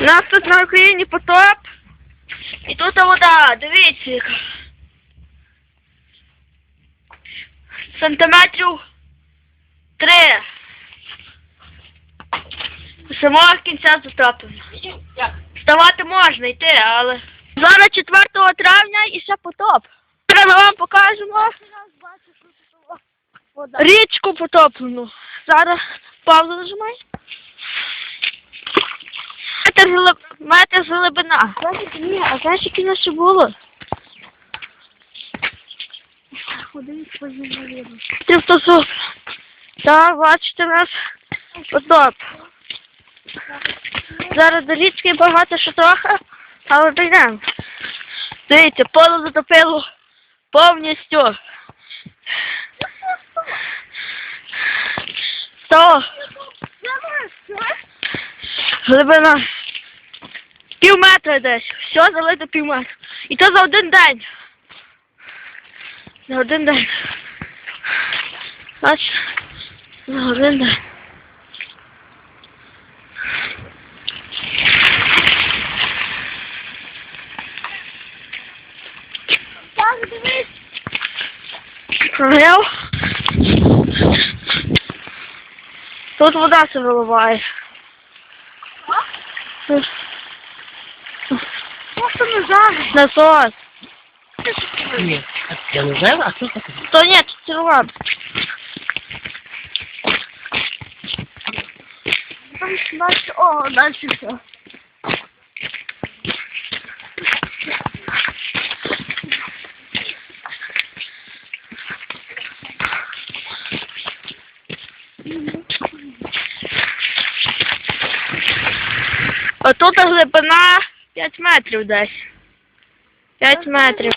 У нас тут на Україні потоп. І тут вода, дивіться. яка. Сантиметрів три. До самого кінця затоплено. Вставати можна йти, але. Зараз 4 травня і ще потоп. Зараз вам покажемо річку потоплену. Зараз паузу нажимай. Метр, глиб... метр глибина. Ні, а знаєш, яке нас ще було? Трьохсот. Так, бачите, нас потоп. Зараз до річки багато що трохи, але дійдемо. Дивіться, поле затопило повністю. То. Глибина. Пів метра десь. Все залито пів метра. І то за один день. За один день. Бач, за один день. Так, дивись. Прогрів. Тут вода се виливає. Просто не. Насос. Ні, я знаю, а що таке? То ні, це цілував. Дальше, о, дальше все. А тут глибина 5 метрів десь. П'ять метрів.